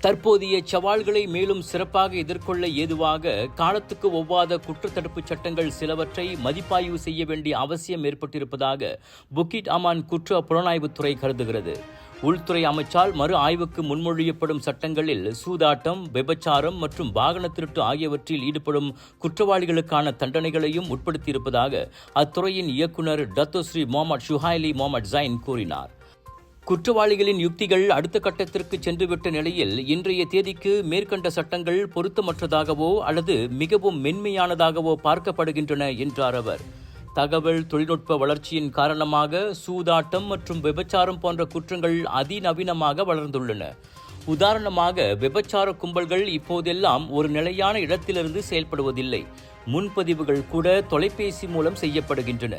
தற்போதைய சவால்களை மேலும் சிறப்பாக எதிர்கொள்ள ஏதுவாக காலத்துக்கு ஒவ்வாத குற்றத்தடுப்புச் சட்டங்கள் சிலவற்றை மதிப்பாய்வு செய்ய வேண்டிய அவசியம் ஏற்பட்டிருப்பதாக புக்கிட் அமான் குற்ற புலனாய்வுத்துறை கருதுகிறது. உள்துறை அமைச்சால் மறு ஆய்வுக்கு முன்மொழியப்படும் சட்டங்களில் சூதாட்டம் விபச்சாரம் மற்றும் வாகன திருட்டு ஆகியவற்றில் ஈடுபடும் குற்றவாளிகளுக்கான தண்டனைகளையும் உட்படுத்தியிருப்பதாக அத்துறையின் இயக்குநர் Datuk Seri Mohamed Shuhaily Mohamed Zain கூறினார். குற்றவாளிகளின் யுக்திகள் அடுத்த கட்டத்திற்கு சென்றுவிட்ட நிலையில் இன்றைய தேதிக்கு மேற்கண்ட சட்டங்கள் பொருத்தமற்றதாகவோ அல்லது மிகவும் மென்மையானதாகவோ பார்க்கப்படுகின்றன என்றார் அவர். தகவல் தொழில்நுட்ப வளர்ச்சியின் காரணமாக சூதாட்டம் மற்றும் விபச்சாரம் போன்ற குற்றங்கள் அதிநவீனமாக வளர்ந்துள்ளன. உதாரணமாக விபச்சார கும்பல்கள் இப்போதெல்லாம் ஒரு நிலையான இடத்திலிருந்து செயல்படுவதில்லை. முன்பதிவுகள் கூட தொலைபேசி மூலம் செய்யப்படுகின்றன.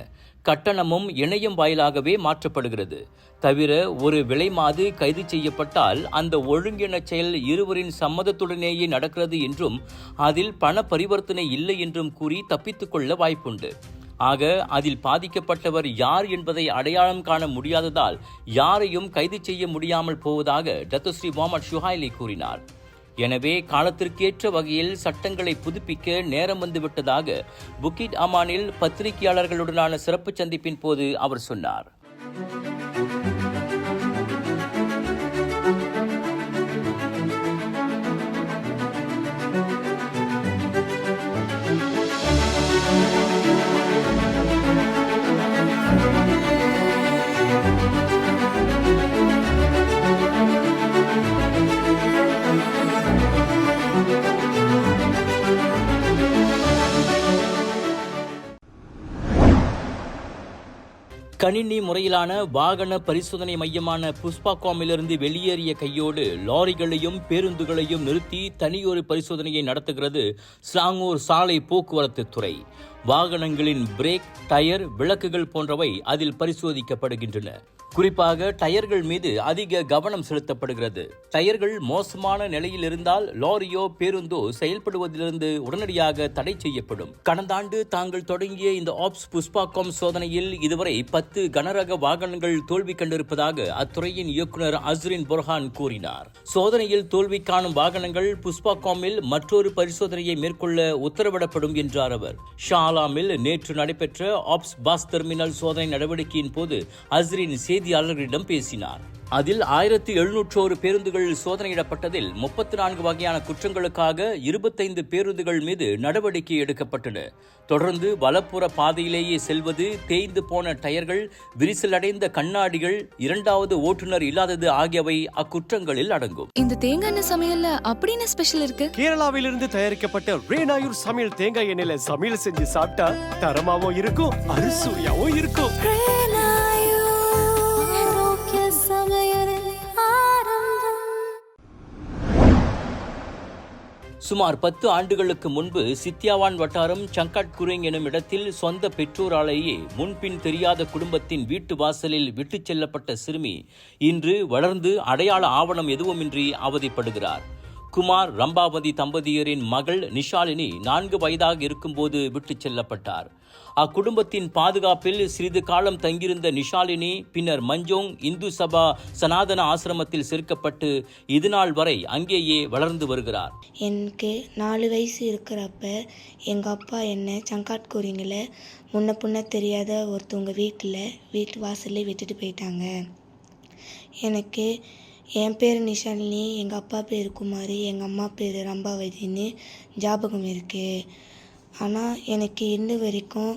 கட்டணமும் இணையம் வாயிலாகவே மாற்றப்படுகிறது. தவிர ஒரு விலைமாது கைது செய்யப்பட்டால் அந்த ஒழுங்கின செயல் இருவரின் சம்மதத்துடனேயே நடக்கிறது என்றும் அதில் பண பரிவர்த்தனை இல்லை என்றும் கூறி தப்பித்துக்கொள்ள வாய்ப்புண்டு. ஆக அதில் பாதிக்கப்பட்டவர் யார் என்பதை அடையாளம் காண முடியாததால் யாரையும் கைது செய்ய முடியாமல் போவதாக டத்துஸ்ரீ முகமது ஷுஹைலி கூறினார். எனவே காலத்திற்கேற்ற வகையில் சட்டங்களை புதுப்பிக்க நேரம் வந்துவிட்டதாக புக்கிட் அமானில் பத்திரிகையாளர்களுடனான சிறப்பு சந்திப்பின் போது அவர் சொன்னார். கணினி முறையிலான வாகன பரிசோதனை மையமான புஷ்பாகாமிலிருந்து வெளியேறிய கையோடு லாரிகளையும் பேருந்துகளையும் நிறுத்தி தனியொரு பரிசோதனையை நடத்துகிறது ஸ்லாங்கூர் சாலை போக்குவரத்து துறை. வாகனங்களின் பிரேக் டயர் விளக்குகள் போன்றவை அதில் பரிசோதிக்கப்படுகின்றன. குறிப்பாக டயர்கள் மீது அதிக கவனம் செலுத்தப்படுகிறது. டயர்கள் மோசமான நிலையில் இருந்தால் லாரியோ பேருந்தோ செயல்படுவதிலிருந்து உடனடியாக தடை செய்யப்படும். கடந்த ஆண்டு தாங்கள் தொடங்கிய இந்த ஆப்ஸ் புஷ்பாகாம் சோதனையில் இதுவரை பத்து கனரக வாகனங்கள் தோல்வி கண்டிருப்பதாக அத்துறையின் இயக்குநர் அஸ்ரின் புர்ஹான் கூறினார். சோதனையில் தோல்வி காணும் வாகனங்கள் புஷ்பாகாமில் மற்றொரு பரிசோதனையை மேற்கொள்ள உத்தரவிடப்படும் என்றார் அவர். நாலாமில் நேற்று நடைபெற்ற ஆப்ஸ் பாஸ் டெர்மினல் சோதனை நடவடிக்கையின் போது அஸ்ரின் செய்தியாளர்களிடம் பேசினார். அதில் ஆயிரத்தி எழுநூற்றோரு பேருந்துகள் சோதனையிடப்பட்டதில் முப்பத்தி நான்கு வகையான குற்றங்களுக்காக இருபத்தைந்து பேருந்துகள் மீது நடவடிக்கை எடுக்கப்பட்டன. தொடர்ந்து வலப்புற பாதையிலேயே செல்வது தேய்ந்து போன டயர்கள் விரிசலடைந்த கண்ணாடிகள் இரண்டாவது ஓட்டுநர் இல்லாதது ஆகியவை அக்குற்றங்களில் அடங்கும். இந்த தேங்காய் எண்ணெய் சமையல்ல அப்படின்னு ஸ்பெஷல் இருக்கு? கேரளாவிலிருந்து தயாரிக்கப்பட்ட ரேனாயூர் சமையல் தேங்காய் எண்ணெயில சமையல் செஞ்சு சாப்பிட்டா தரமாவும் இருக்கும் அறுசுவையாவும் இருக்கும். சுமார் பத்து ஆண்டுகளுக்கு முன்பு சித்தியாவான் வட்டாரம் சங்காட் குரேங் எனும் இடத்தில் சொந்த பெற்றோராலேயே முன்பின் தெரியாத குடும்பத்தின் வீட்டு வாசலில் விட்டுச் செல்லப்பட்ட சிறுமி இன்று வளர்ந்து அடையாள ஆவணம் எதுவுமின்றி அவதிப்படுகிறார். குமார் ரம்பாவதி தம்பதியரின் மகள் நிஷாலினி நான்கு வயதாக இருக்கும்போது விட்டுச் செல்லப்பட்டார். அக்குடும்பத்தின் பாதுகாப்பில் சிறிது காலம் தங்கியிருந்த நிஷாலினி பின்னர் மஞ்சோங் இந்து சபா சனாதன ஆசிரமத்தில் சேர்க்கப்பட்டு இதுநாள் வரை அங்கேயே வளர்ந்து வருகிறார். எனக்கு நாலு வயசு இருக்கிறப்ப எங்கள் அப்பா என்னை சங்காட்கோரிங்கில் முன்ன புன்ன தெரியாத ஒருத்தவங்க வீட்டில் வீட்டு வாசல்லே விட்டுட்டு போயிட்டாங்க. எனக்கு என் பேர் நிஷாலினி எங்கள் அப்பா பேர் குமாரி எங்கள் அம்மா பேர் ரம்பாவதின்னு ஞாபகம் இருக்குது ஆனால் எனக்கு இன்ன வரைக்கும்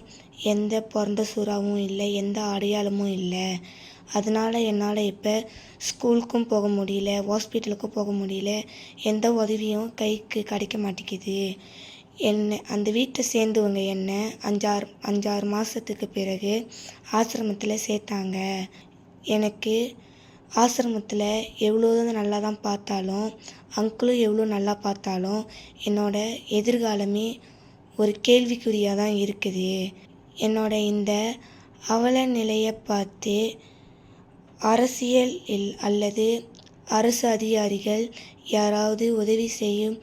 எந்த பிறந்த சூறாவும் இல்லை எந்த அடையாளமும் இல்லை. அதனால் என்னால் இப்போ ஸ்கூலுக்கும் போக முடியல ஹாஸ்பிட்டலுக்கும் போக முடியல எந்த உதவியும் கைக்கு கிடைக்க மாட்டேங்குது. என்னை அந்த வீட்டை சேர்ந்தவங்க என்னை அஞ்சாறு அஞ்சாறு மாதத்துக்கு பிறகு ஆசிரமத்தில் சேர்த்தாங்க. எனக்கு ஆசிரமத்தில் எவ்வளோ நல்லா தான் பார்த்தாலும் அங்கிளும் எவ்வளோ நல்லா பார்த்தாலும் என்னோட எதிர்காலமே ஒரு கேள்விக்குறியாக தான் இருக்குது. என்னோட இந்த அவல நிலையை பார்த்து அரசியல் இல் அல்லது அரசு அதிகாரிகள் யாராவது உதவி செய்யும்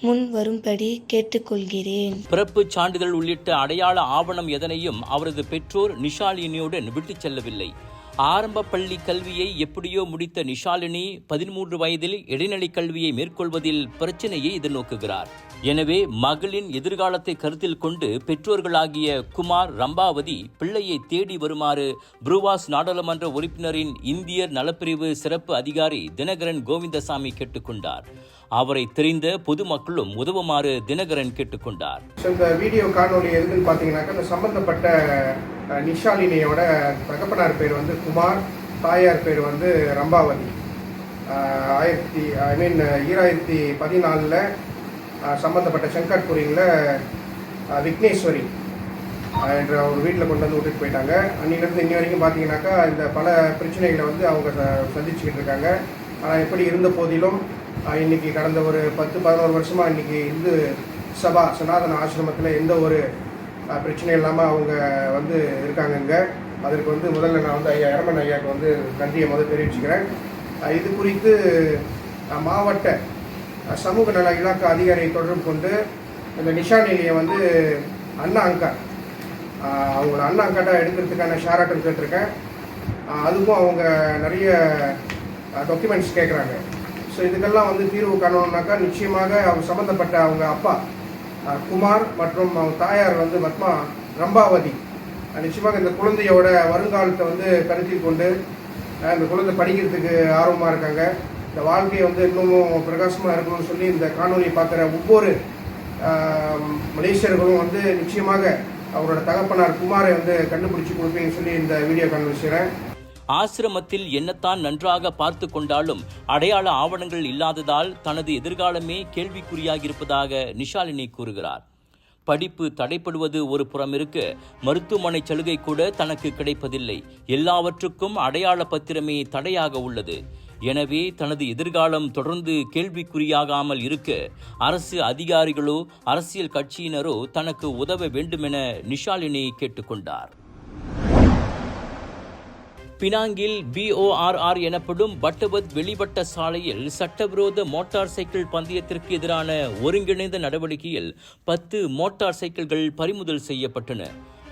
முன் வரும்படி கேட்டுக்கொள்கிறேன். பிறப்புச் சான்றிதழ் உள்ளிட்ட அடையாள ஆவணம் எதனையும் அவரது பெற்றோர் நிஷாலினியுடன் விட்டுச் செல்லவில்லை. ஆரம்ப பள்ளி கல்வியை எப்படியோ முடித்த நிஷாலினி பதிமூன்று வயதில் இடைநிலை கல்வியை மேற்கொள்வதில் பிரச்சனையை எதிர்நோக்குகிறார். எனவே மகளின் எதிர்காலத்தை கருத்தில் கொண்டு பெற்றோர்களாகிய குமார் ரம்பாவதி பிள்ளையை தேடி வருமாறு புருவாஸ் நாடாளுமன்ற உறுப்பினரின் இந்தியர் நலப்பிரிவு சிறப்பு அதிகாரி தினகரன் கோவிந்தசாமி கேட்டுக்கொண்டார். அவரை தெரிந்த பொதுமக்களும் உதவுமாறு தினகரன் கேட்டுக்கொண்டார். இந்த வீடியோ காணொலி எதுக்குன்னு பார்த்தீங்கன்னாக்கா இந்த சம்மந்தப்பட்ட நிஷாலினியோட தகப்பனார் பேர் வந்து குமார் தாயார் பேர் வந்து ரம்பாவதி. ஆயிரத்தி ஐ மீன் ஈராயிரத்தி பதினாலில் சம்மந்தப்பட்ட சங்கர்புரியில் விக்னேஸ்வரி என்ற ஒரு வீட்டில் கொண்டு வந்து விட்டுட்டு போயிட்டாங்க. அன்னிலேருந்து இன்னி வரைக்கும் பார்த்தீங்கன்னாக்கா இந்த பல பிரச்சனைகளை வந்து அவங்க ச- சந்திச்சுக்கிட்டு இருக்காங்க. ஆனால் எப்படி இருந்த போதிலும் இன்னைக்கு கடந்த ஒரு பத்து பதினோரு வருஷமாக இன்னைக்கு இந்து சபா சனாதன ஆசிரமத்தில் எந்த ஒரு பிரச்சனை பிரச்சனையும் இல்லாமல் அவங்க வந்து இருக்காங்க இங்கே. அதற்கு வந்து முதல்ல நான் வந்து ஐயா இரமன் ஐயாவுக்கு வந்து நன்றியை முதல் தெரிவிச்சுக்கிறேன். இது குறித்து மாவட்ட சமூக நல இலாக்க அதிகாரியை தொடர்பு கொண்டு இந்த நிஷாநிலையை வந்து அண்ணா அங்கா ஆஹ் அவங்கள அண்ணா அங்காட்டாக எடுக்கிறதுக்கான ஷேர் ஆட்டம் கேட்டிருக்கேன் அதுக்கும் அவங்க நிறைய டாக்குமெண்ட்ஸ் கேட்குறாங்க ஸோ இதுக்கெல்லாம் வந்து தீர்வு காணணும்னாக்கா நிச்சயமாக அவங்க சம்மந்தப்பட்ட அவங்க அப்பா குமார் மற்றும் அவங்க தாயார் வந்து பத்மா ரம்பாவதி. நிச்சயமாக இந்த குழந்தையோட வருங்காலத்தை வந்து கருத்தில் கொண்டு இந்த குழந்தை படிக்கிறதுக்கு ஆர்வமாக இருக்காங்க. இந்த வாழ்க்கையை வந்து இன்னமும் பிரகாசமாக இருக்கணும்னு சொல்லி இந்த காணொலியை பார்க்குற ஒவ்வொரு மலேசியர்களும் வந்து நிச்சயமாக அவரோட தகப்பனார் குமாரை வந்து கண்டுபிடிச்சி கொடுப்பீங்கன்னு சொல்லி இந்த வீடியோ காணொலி செய்கிறேன் ஆசிரமத்தில் என்னத்தான் நன்றாக பார்த்து கொண்டாலும் அடையாள ஆவணங்கள் இல்லாததால் தனது எதிர்காலமே கேள்விக்குறியாகியிருப்பதாக நிஷாலினி கூறுகிறார். படிப்பு தடைப்படுவது ஒரு புறம் இருக்க மருத்துவமனை சலுகை கூட தனக்கு கிடைப்பதில்லை. எல்லாவற்றுக்கும் அடையாள பத்திரமே தடையாக உள்ளது. எனவே தனது எதிர்காலம் தொடர்ந்து கேள்விக்குறியாகாமல் இருக்க அரசு அதிகாரிகளோ அரசியல் கட்சியினரோ தனக்கு உதவ வேண்டுமென நிஷாலினி கேட்டுக்கொண்டார். பினாங்கில் பிஓஆர்ஆர் எனப்படும் பட்டபத் வெளிவட்ட சாலையில் சட்டவிரோத மோட்டார் சைக்கிள் பந்தயத்திற்கு எதிரான ஒருங்கிணைந்த நடவடிக்கையில் பத்து மோட்டார் சைக்கிள்கள் பறிமுதல் செய்யப்பட்டன.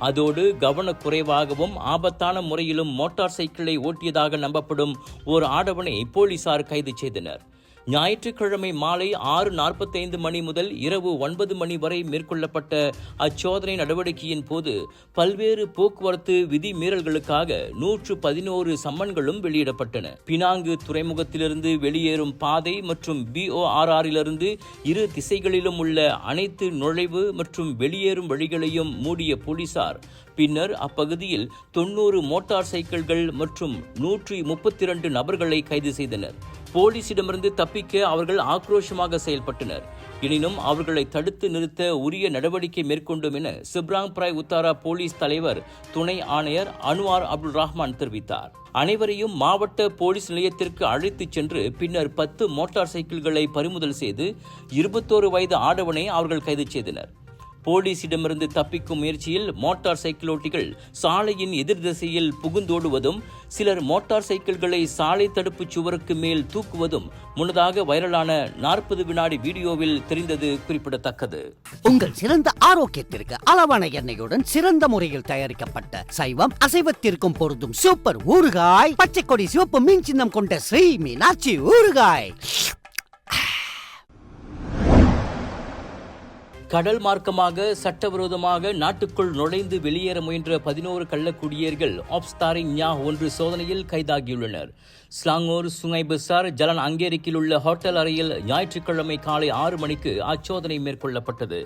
அதோடு கவனக்குறைவாகவும் ஆபத்தான முறையிலும் மோட்டார் சைக்கிளை ஓட்டியதாக நம்பப்படும் ஒரு ஆடவனை போலீசார் கைது செய்தனர். ஞாயிற்றுக்கிழமை மாலை ஆறு நாற்பத்தைந்து மணி முதல் இரவு ஒன்பது மணி வரை மேற்கொள்ளப்பட்ட அச்சோதனை நடவடிக்கையின் போது பல்வேறு போக்குவரத்து விதி மீறல்களுக்காக நூற்று பதினோரு சம்மன்களும் வெளியிடப்பட்டன. பினாங்கு துறைமுகத்திலிருந்து வெளியேறும் பாதை மற்றும் பிஓஆர்ஆரிலிருந்து இரு திசைகளிலும் உள்ள அனைத்து நுழைவு மற்றும் வெளியேறும் வழிகளையும் மூடிய போலீசார் பின்னர் அப்பகுதியில் தொண்ணூறு மோட்டார் சைக்கிள்கள் மற்றும் நூற்றி முப்பத்தி இரண்டு நபர்களை கைது செய்தனர். போலீசிடமிருந்து தப்பிக்க அவர்கள் ஆக்ரோஷமாக செயல்பட்டனர். எனினும் அவர்களை தடுத்து நிறுத்த உரிய நடவடிக்கை மேற்கொண்டும் என சிப்ராங் பிராய் உத்தாரா போலீஸ் தலைவர் துணை ஆணையர் அன்வார் அப்துல் ரஹ்மான் தெரிவித்தார். அனைவரையும் மாவட்ட போலீஸ் நிலையத்திற்கு அழைத்துச் சென்று பின்னர் பத்து மோட்டார் சைக்கிள்களை பறிமுதல் செய்து இருபத்தோரு வயது ஆடவனை அவர்கள் கைது செய்தனர். போலீசிடமிருந்து தப்பிக்கும் முயற்சியில் மோட்டார் சைக்கிளோட்டிகள் சாலையின் எதிர் திசையில் புகுந்தோடுவதும் சிலர் மோட்டார் சைக்கிள்களை சாலை தடுப்பு சுவருக்கு மேல் தூக்குவதும் முன்னதாக வைரலான நாற்பது வினாடி வீடியோவில் தெரிந்தது குறிப்பிடத்தக்கது. உங்கள் சிறந்த ஆரோக்கியத்திற்கு அளவான எண்ணெயுடன் சிறந்த முறையில் தயாரிக்கப்பட்ட சைவம் அசைவத்திற்கும் பொருந்தும் சூப்பர் ஊறுகாய் பச்சை கொடி சிவப்பு மீன் சின்னம் கொண்ட ஸ்ரீ மீனாட்சி ஊறுகாய். கடல் மார்க்கமாக சட்டவிரோதமாக நாட்டுக்குள் நுழைந்து வெளியேற முயன்ற பதினோரு கள்ளக்குடியேர்கள் ஆப்ஸ்தாரிங் ஞா ஒன்று சோதனையில் கைதாகியுள்ளனர். ஸ்லாங்கூர் சுங்கை பசார் ஜலன் அங்கேரிக்கில் உள்ள ஹோட்டல் அறையில் ஞாயிற்றுக்கிழமை காலை ஆறு மணிக்கு அச்சோதனை மேற்கொள்ளப்பட்டது.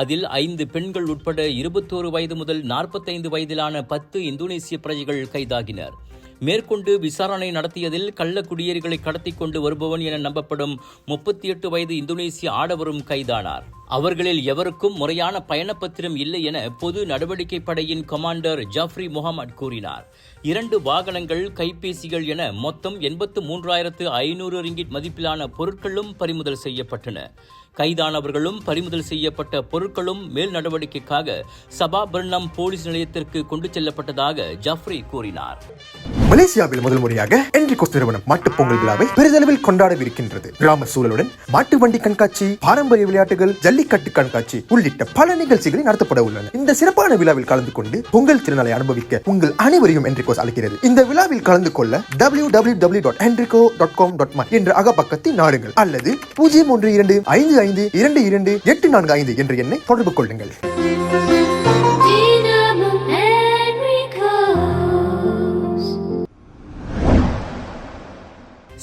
அதில் ஐந்து பெண்கள் உட்பட இருபத்தோரு வயது முதல் நாற்பத்தைந்து வயதிலான பத்து இந்தோனேசிய பிரஜைகள் கைதாகினர். மேற்கொண்டு விசாரணை நடத்தியதில் கள்ள குடியேறிகளை கடத்தி கொண்டு வருபவன் என நம்பப்படும் முப்பத்தி எட்டு வயது இந்தோனேசிய ஆடவரும் கைதானார். அவர்களில் எவருக்கும் முறையான பயணப்பத்திரம் இல்லை என பொது நடவடிக்கை படையின் கமாண்டர் ஜாஃப்ரி முகமது கூறினார். இரண்டு வாகனங்கள் கைபேசிகள் என மொத்தம் எண்பத்து மூன்றாயிரத்து ஐநூறு ரிங்கிட் மதிப்பிலான பொருட்களும் பறிமுதல் செய்யப்பட்டன. கைதானவர்களும் பறிமுதல் செய்யப்பட்ட பொருட்களும் மேல் நடவடிக்கைக்காக சபாபர்ணம் போலீஸ் நிலையத்திற்கு கொண்டு செல்லப்பட்டதாக ஜஃப்ரி கூறினார். மலேசியாவில் முதல் முறையாக என்ரிகோஸ் நிறுவனம் மாட்டுப் பொங்கல் விழாவை பெரிதளவில் கொண்டாடவிருக்கின்றது. கிராம சூழலுடன் மாட்டு வண்டி கண்காட்சி பாரம்பரிய விளையாட்டுகள் ஜல்லிக்கட்டு கண்காட்சி உள்ளிட்ட பல நிகழ்ச்சிகளை நடத்தப்பட உள்ளன. இந்த சிறப்பான விழாவில் கலந்து கொண்டு பொங்கல் திருநாளை அனுபவிக்க உங்கள் அனைவரையும் என்ரிகோஸ் அழைக்கிறது. இந்த விழாவில் கலந்து கொள்ள W W W dot Enrico dot com dot என்ற அகப்பக்கத்தை நாடுங்கள் அல்லது பூஜ்ஜியம் ஒன்று இரண்டு ஐந்து ஐந்து இரண்டு இரண்டு எட்டு நான்கு ஐந்து என்ற எண்ணை தொடர்பு கொள்ளுங்கள்.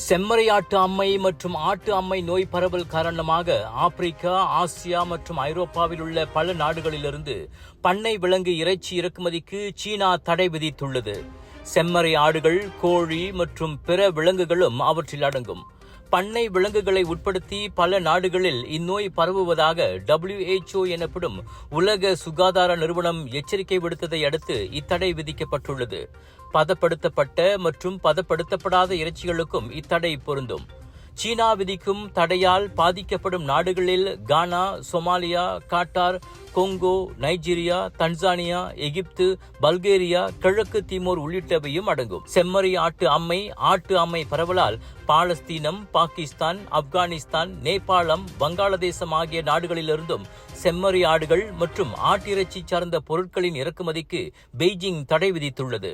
செம்மறியாட்டு அம்மை மற்றும் ஆட்டு அம்மை நோய் பரவல் காரணமாக ஆப்பிரிக்கா ஆசியா மற்றும் ஐரோப்பாவில் உள்ள பல நாடுகளிலிருந்து பண்ணை விலங்கு இறைச்சி இறக்குமதிக்கு சீனா தடை விதித்துள்ளது. செம்மறி ஆடுகள் கோழி மற்றும் பிற விலங்குகளும் அவற்றில் அடங்கும். பண்ணை விலங்குகளை உட்படுத்தி பல நாடுகளில் இந்நோய் பரவுவதாக டபிள்யூஹெச்ஓ எனப்படும் உலக சுகாதார நிறுவனம் எச்சரிக்கை விடுத்ததை அடுத்து இத்தடை விதிக்கப்பட்டுள்ளது. பதப்படுத்தப்பட்ட மற்றும் பதப்படுத்தப்படாத இறைச்சிகளுக்கும் இத்தடை பொருந்தும். சீனா விதிக்கும் தடையால் பாதிக்கப்படும் நாடுகளில் Ghana Somalia Qatar Congo Nigeria Tanzania Egypt Bulgaria கிழக்கு தீமோர் உள்ளிட்டவையும் அடங்கும். செம்மறி ஆட்டு அம்மை ஆட்டு அம்மை பரவலால் பாலஸ்தீனம் பாகிஸ்தான் ஆப்கானிஸ்தான் நேபாளம் வங்காளதேசம் ஆகிய நாடுகளிலிருந்தும் செம்மறி ஆடுகள் மற்றும் ஆட்டிறைச்சி சார்ந்த பொருட்களின் இறக்குமதிக்கு பெய்ஜிங் தடை விதித்துள்ளது.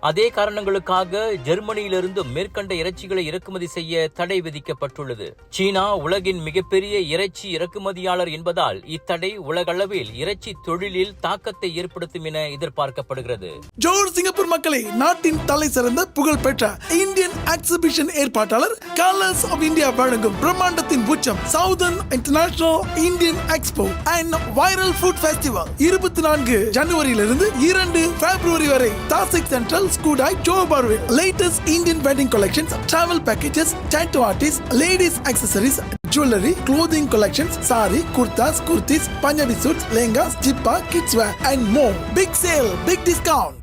அதே காரணங்களுக்காக ஜெர்மனியிலிருந்து மேற்கண்ட இறைச்சிகளை இறக்குமதி செய்ய தடை விதிக்கப்பட்டுள்ளது. சீனா உலகின் மிகப்பெரிய இறைச்சி இறக்குமதியாளர் என்பதால் இத்தடை உலகளவில் இறைச்சி தொழிலில் தாக்கத்தை ஏற்படுத்தும் என எதிர்பார்க்கப்படுகிறது. ஜோர் சிங்கப்பூர் மக்களை நாட்டின் தலை சிறந்த புகழ் பெற்ற இந்தியன் எக்ஸிபிஷன் ஏற்பாட்டாளர் கலர்ஸ் ஆஃப் இந்தியா வழங்கும் பிரம்மாண்டத்தின் உச்சம் southern international Indian expo and viral food festival இருபத்தி நான்கு ஜனவரியிலிருந்து இரண்டு பிப்ரவரி வரை Tasik central travel Scoodai Latest Indian wedding collections, travel packages, tattoo artists, ladies accessories, jewelry, clothing collections, sari, kurta, kurtis, panjabi suits, lengas, jippa, kids and more. Big sale, big discount.